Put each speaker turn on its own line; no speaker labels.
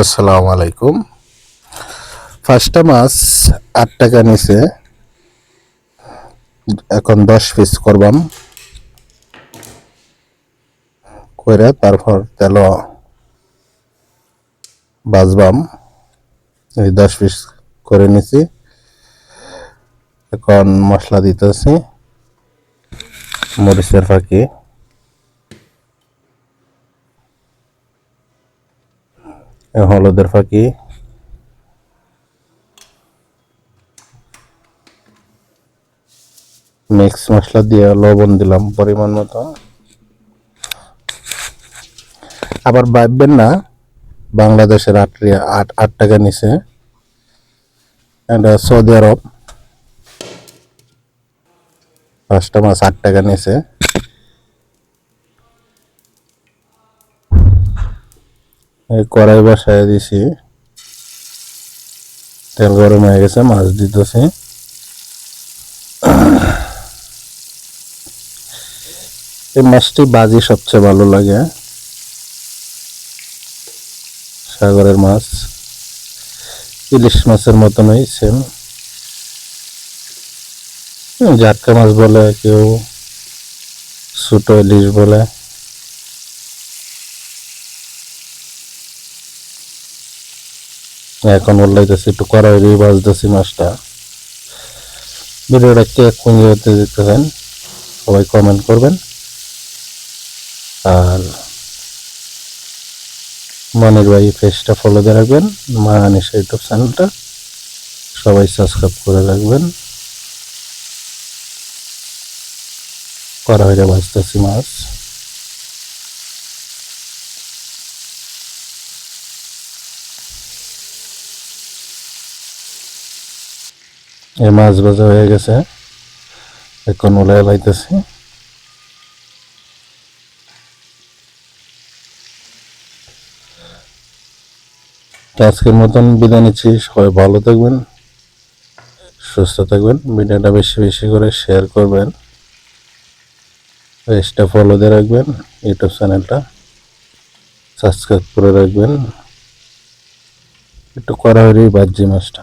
আসসালামু আলাইকুম। ফার্স্টটা মাছ, আট টাকা নিচে এখন দশ পিস করবাম। করে তারপর তেল বাজবাম। এই দশ পিস করে নিছি। এখন মশলা দিতেছি। মরিচের ফাঁকি। হলুদের ফাঁকি। মিক্স মশলা দিয়ে লবণ দিলাম পরিমাণ মতো। আবার ভাববেন না, বাংলাদেশের আট আট আট টাকা নিচে। Saudi Arab. পাঁচটা মাছ আট টাকা নিচে। কড়াই বসায় দিছি। তেল গরম হয়ে গেছে, মাছ দিতেছি। এই মাছটি বাজি সবচেয়ে ভালো লাগে। সাগরের মাছ। ইলিশ মাছের মতনই সেম জাটকা মাছ বলে কেউ, ছোট ইলিশ বলে। এখন উল্লাইতেছি, একটু কড়াই দিয়ে বাজতেছি মাছটা। ভিডিওটা কে কোন জায়গাতে দেখতেছেন, সবাই কমেন্ট করবেন। আর মনির ভাই পেজটা ফলো দিয়ে রাখবেন মায়ানিস ইউটিউব চ্যানেলটা সবাই সাবস্ক্রাইব করে রাখবেন। করা হয়ে বাজতেছি মাছ। এই মাছ ভাজা হয়ে গেছে। এখন উলাই লাইতেছি আজকের মতন বিদায় নিচ্ছি। সবাই ভালো থাকবেন, সুস্থ থাকবেন। ভিডিওটা বেশি বেশি করে শেয়ার করবেন। পেজটা ফলো দিয়ে রাখবেন ইউটিউব চ্যানেলটা সাবস্ক্রাইব করে রাখবেন। একটু করা হলেই বাহ্যি মাছটা।